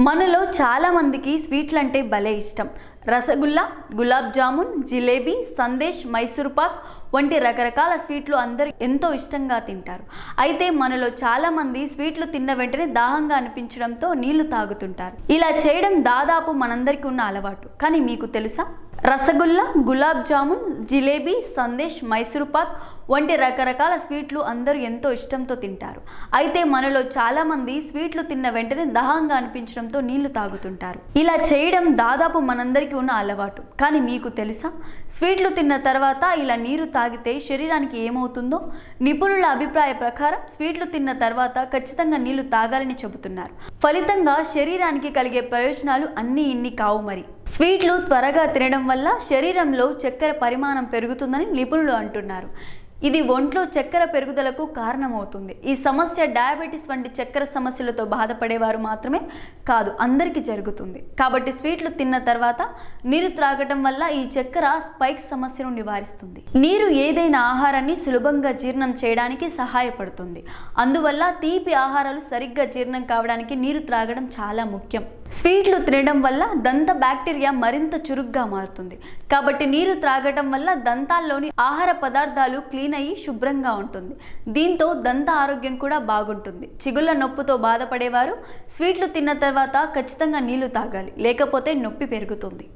మనలో చాలామందికి స్వీట్లు అంటే భలే ఇష్టం. రసగుల్లా గులాబ్ జామున్ జిలేబీ సందేశ్ మైసూర్ పాక్ వంటి రకరకాల స్వీట్లు అందరూ ఎంతో ఇష్టంగా తింటారు. అయితే మనలో చాలామంది స్వీట్లు తిన్న వెంటనే దాహంగా అనిపించడంతో నీళ్ళు తాగుతుంటారు. ఇలా చేయడం దాదాపు మనందరికీ ఉన్న అలవాటు. కానీ మీకు తెలుసా? రసగుల్లా గులాబ్ జామున్ జిలేబీ సందేశ్ మైసూర్ పాక్ వంటి రకరకాల స్వీట్లు అందరూ ఎంతో ఇష్టంతో తింటారు. అయితే మనలో చాలామంది స్వీట్లు తిన్న వెంటనే దాహంగా అనిపించడంతో నీళ్ళు తాగుతుంటారు. ఇలా చేయడం దాదాపు మనందరికీ ఉన్న అలవాటు. కానీ మీకు తెలుసా? స్వీట్లు తిన్న తర్వాత ఇలా నీరు తాగితే శరీరానికి ఏమవుతుందో? నిపుణుల అభిప్రాయ ప్రకారం స్వీట్లు తిన్న తర్వాత ఖచ్చితంగా నీళ్ళు తాగాలని చెబుతున్నారు. ఫలితంగా శరీరానికి కలిగే ప్రయోజనాలు అన్నీ ఇన్ని కావు మరి. స్వీట్లు త్వరగా తినడం వల్ల శరీరంలో చక్కెర పరిమాణం పెరుగుతుందని నిపుణులు అంటున్నారు. ఇది ఒంట్లో చక్కెర పెరుగుదలకు కారణమవుతుంది. ఈ సమస్య డయాబెటీస్ వంటి చక్కెర సమస్యలతో బాధపడేవారు మాత్రమే కాదు అందరికీ జరుగుతుంది. కాబట్టి స్వీట్లు తిన్న తర్వాత నీరు త్రాగటం వల్ల ఈ చక్కెర స్పైక్ సమస్యను నివారిస్తుంది. నీరు ఏదైనా ఆహారాన్ని సులభంగా జీర్ణం చేయడానికి సహాయపడుతుంది. అందువల్ల తీపి ఆహారాలు సరిగ్గా జీర్ణం కావడానికి నీరు త్రాగడం చాలా ముఖ్యం. స్వీట్లు తినడం వల్ల దంత బ్యాక్టీరియా మరింత చురుగ్గా మారుతుంది. కాబట్టి నీరు త్రాగటం వల్ల దంతాల్లోని ఆహార పదార్థాలు క్లీన్ అయ్యి శుభ్రంగా ఉంటుంది. దీంతో దంత ఆరోగ్యం కూడా బాగుంటుంది. చిగుళ్ళ నొప్పుతో బాధపడేవారు స్వీట్లు తిన్న తర్వాత ఖచ్చితంగా నీళ్ళు తాగాలి. లేకపోతే నొప్పి పెరుగుతుంది.